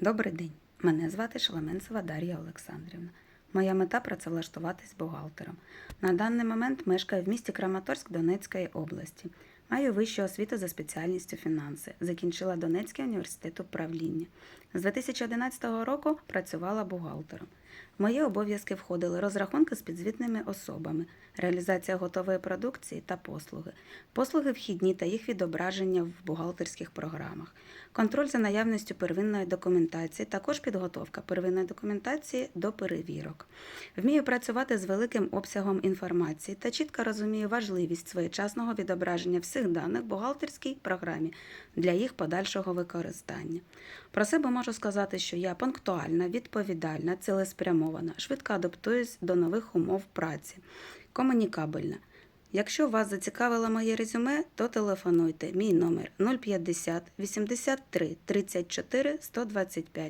Добрий день. Мене звати Шелеменцева Дар'я Олександрівна. Моя мета працевлаштуватись бухгалтером. На даний момент мешкаю в місті Краматорськ Донецької області. Маю вищу освіту за спеціальністю фінанси. Закінчила Донецький університет управління. З 2011 року працювала бухгалтером. В мої обов'язки входили розрахунки з підзвітними особами, реалізація готової продукції та послуги, послуги вхідні та їх відображення в бухгалтерських програмах, контроль за наявністю первинної документації, також підготовка первинної документації до перевірок. Вмію працювати з великим обсягом інформації та чітко розумію важливість своєчасного відображення всіх даних в бухгалтерській програмі для їх подальшого використання. Про себе можу сказати, що я пунктуальна, відповідальна, цілеспрямована, швидко адаптуюсь до нових умов праці, комунікабельна. Якщо вас зацікавило моє резюме, то телефонуйте. Мій номер 050 83 34 125.